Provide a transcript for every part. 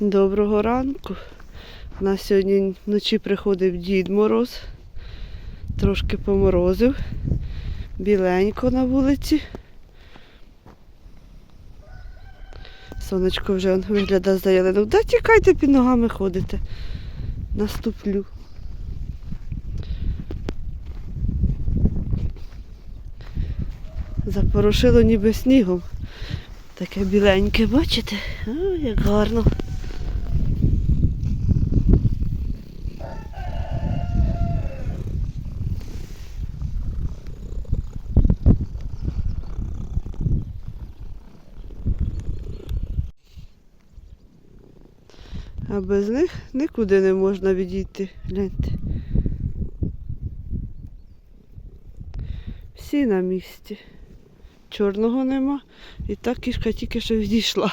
Доброго ранку. У нас сьогодні вночі приходив Дід Мороз. Трошки поморозив. Біленько на вулиці. Сонечко вже виглядає заяленим. Да тікайте під ногами ходите. Наступлю. Запорошило ніби снігом. Таке біленьке, бачите? О, як гарно. А без них нікуди не можна відійти. Гляньте. Всі на місці. Чорного нема. І та кішка тільки що відійшла.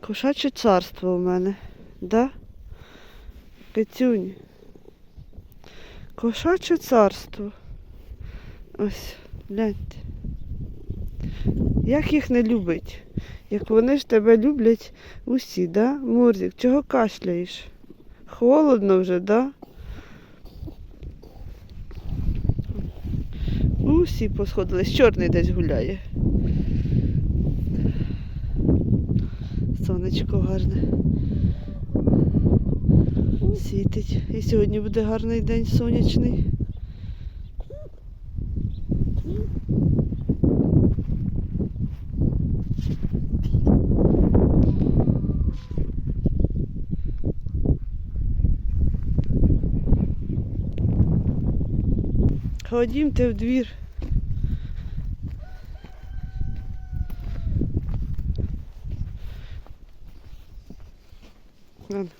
Кошаче царство у мене. Да? Кицюні. Кошаче царство. Ось, гляньте. Як їх не любить? Як вони ж тебе люблять усі, да? Мурзик, чого кашляєш? Холодно вже, да? Усі посходились, чорний десь гуляє. Сонечко гарне. Світить. І сьогодні буде гарний день сонячний. Ходімте в двір.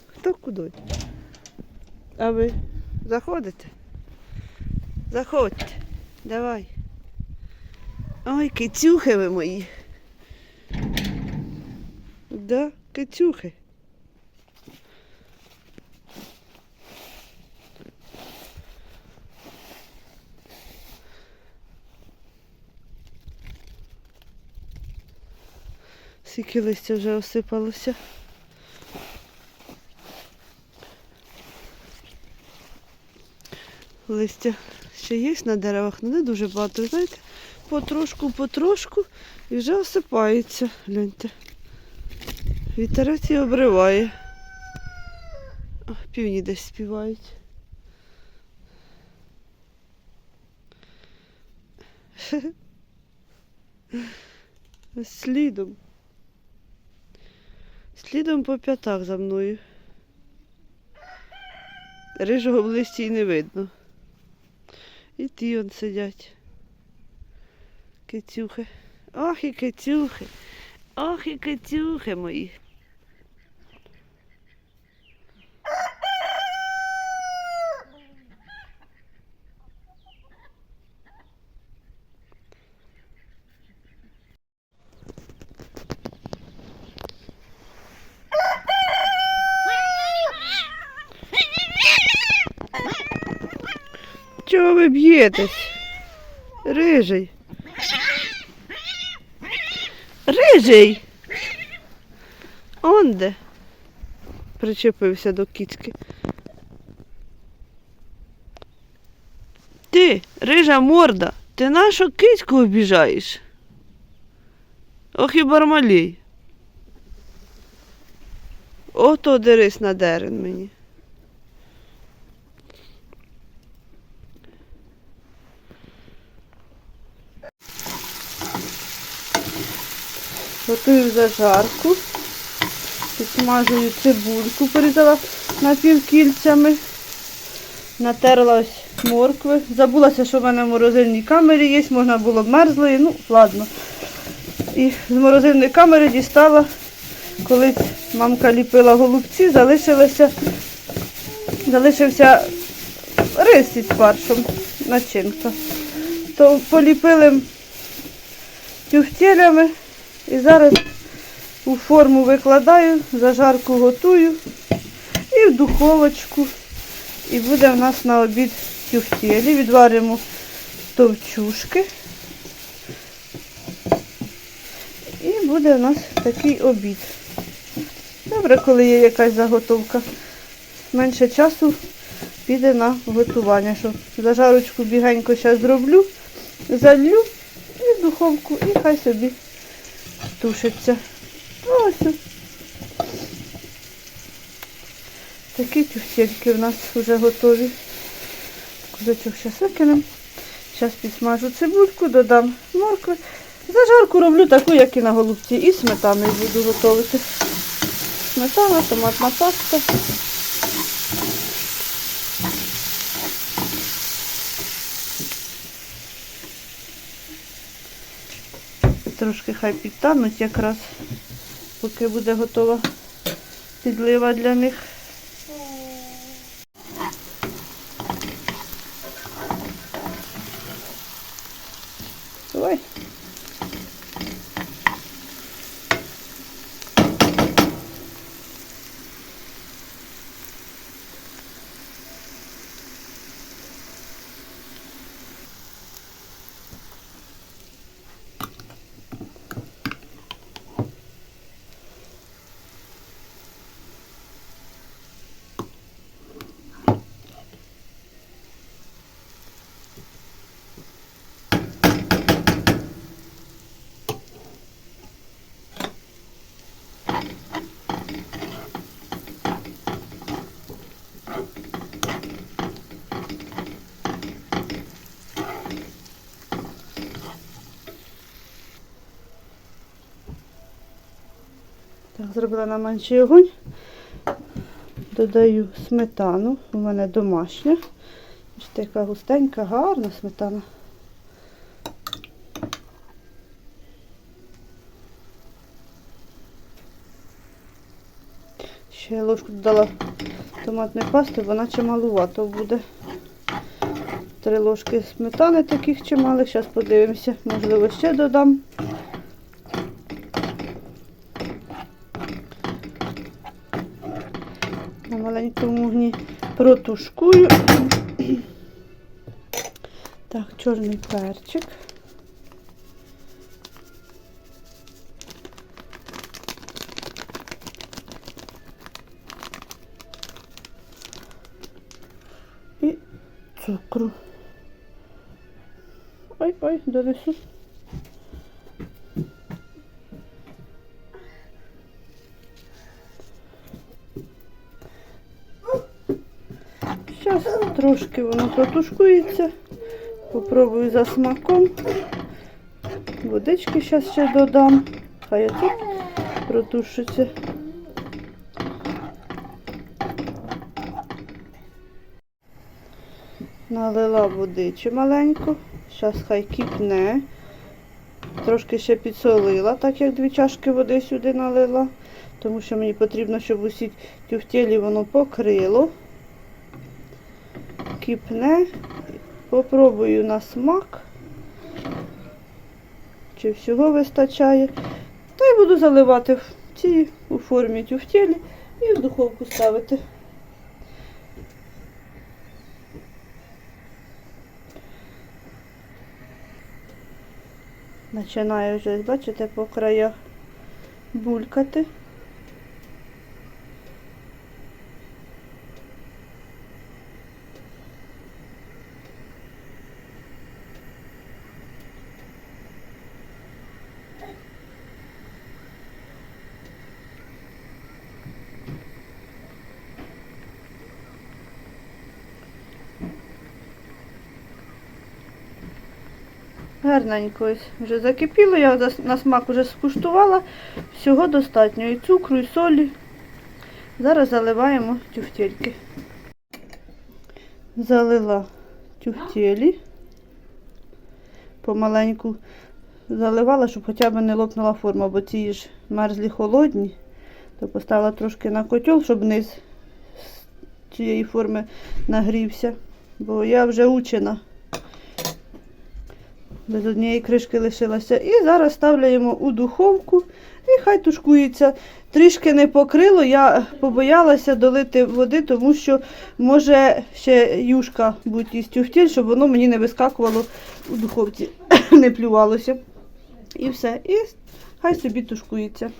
Хто куди? А ви заходите? Заходьте. Давай. Ой, кицюхи ви мої. Да, кицюхи. Скільки листя вже осипалося. Листя ще є на деревах, але не дуже багато. Знаєте, потрошку, потрошку і вже осипається. Гляньте. Вітерець і обриває. Півні десь співають. Слідом. Слідом по п'ятах за мною. Рижого в листі й не видно. І ті он сидять. Кицюхи. Ох і кицюхи. Ох і кицюхи мої. Чого ви б'єтесь? Рижий. Рижий. Он де? Причепився до кіцьки. Ти, рижа морда, ти нашу кицьку обіжаєш? Ох і бармалій. Ото дерись на дерен мені. Готую зажарку. Підсмажую цибульку, порізала напівкільцями. Натерла ось моркви. Забулася, що в мене в морозильній камері є, можна було б мерзлої, ну, ладно. І з морозильної камери дістала, коли мамка ліпила голубці, залишився рис із фаршем, начинка. То поліпили тюфтелями. І зараз у форму викладаю, зажарку готую і в духовочку. І буде в нас на обід тюфтєлі. Відваримо товчушки. І буде в нас такий обід. Добре, коли є якась заготовка. Менше часу піде на готування. Що зажарочку бігенько зараз зроблю, залью і в духовку, і хай собі тушиться. Ну, Ось. Такі тюфтельки в нас вже готові. Кузочок зараз викинемо. Зараз підсмажу цибульку, додам моркви. Зажарку роблю таку, як і на голубці. І сметаною буду готувати. Сметана, томатна паста. Трошки хай підтануть якраз, поки буде готова підлива для них. Ой. Так, зробила на менший огонь. Додаю сметану. У мене домашня. Ось така густенька, гарна сметана. Ще я ложку додала томатної пасти, вона чималувато буде. Три ложки сметани таких чималих. Зараз подивимося, можливо, ще додам. Вогні протушкую. Так, чорний перчик. І цукру. Ой-ой, донесу. Трошки воно протушкується. Попробую за смаком. Водички зараз ще додам. Хай оце протушиться. Налила водичі маленьку. Зараз хай кипне. Трошки ще підсолила, так як дві чашки води сюди налила. Тому що мені потрібно, щоб усі тюфтєлі воно покрило кипне. Попробую на смак. Чи всього вистачає. Та й буду заливати в ці у формі тюфтєлі і в духовку ставити. Починаю вже, бачите, по краях булькати. Гарненько ось вже закипіло, я на смак вже скуштувала. Всього достатньо і цукру, і солі. Зараз заливаємо тюфтельки. Залила тюфтелі. Помаленьку заливала, щоб хоча б не лопнула форма, бо ці ж мерзлі холодні. То поставила трошки на котел, щоб низ з цієї форми нагрівся. Бо я вже учена. Без однієї кришки лишилася. І зараз ставляємо у духовку і хай тушкується. Трішки не покрило, я побоялася долити води, тому що може ще юшка бути із тюфтіль, щоб воно мені не вискакувало у духовці, не плювалося. І все. І хай собі тушкується.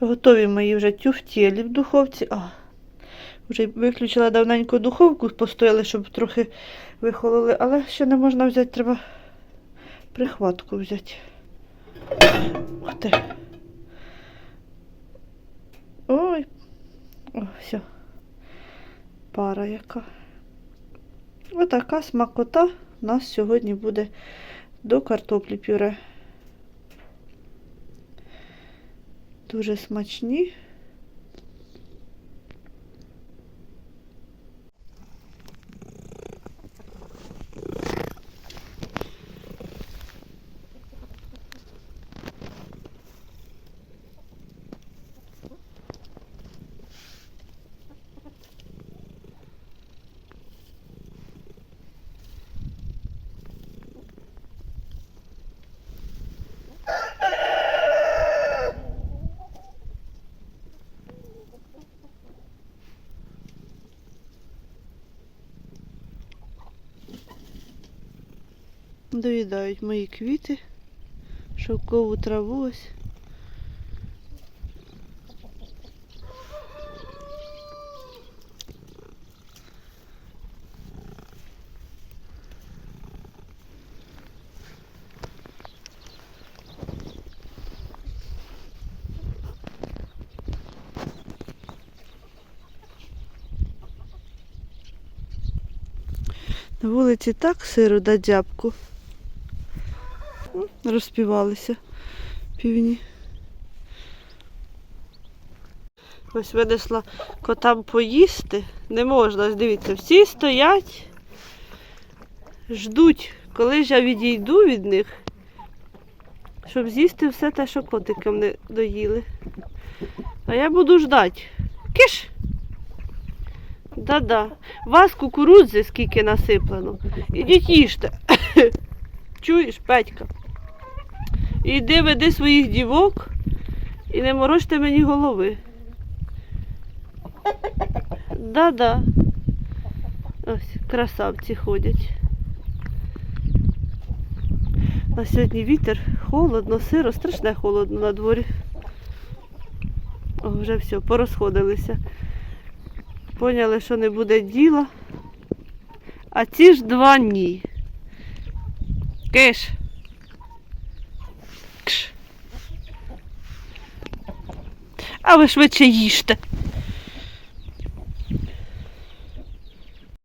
Готові мої вже тюфтєлі в духовці. А, вже виключила давненько духовку, постояли, щоб трохи вихололи, але ще не можна взяти, треба прихватку взяти. Ти. Ой. О, все. Пара яка. Отака смакота у нас сьогодні буде до картоплі пюре. Дуже смачні. Доїдають мої квіти, шовкову траву ось. На вулиці так сиро да дзябку. Розпівалися півні. Ось винесла котам поїсти. Не можна, ось дивіться, всі стоять, ждуть, коли ж я відійду від них, щоб з'їсти все те, що котикам не доїли. А я буду ждати. Киш! Да-да. Вас кукурудзи скільки насиплено. Ідіть їжте. Чуєш, Петька? Іди веди своїх дівок і не морочте мені голови. Да-да. Ось, красавці ходять. На сьогодні вітер, холодно, сиро, страшне холодно на дворі. О, вже все, порозходилися. Поняли, що не буде діла. А ці ж два ні. Киш. Кш. А ви швидше їжте.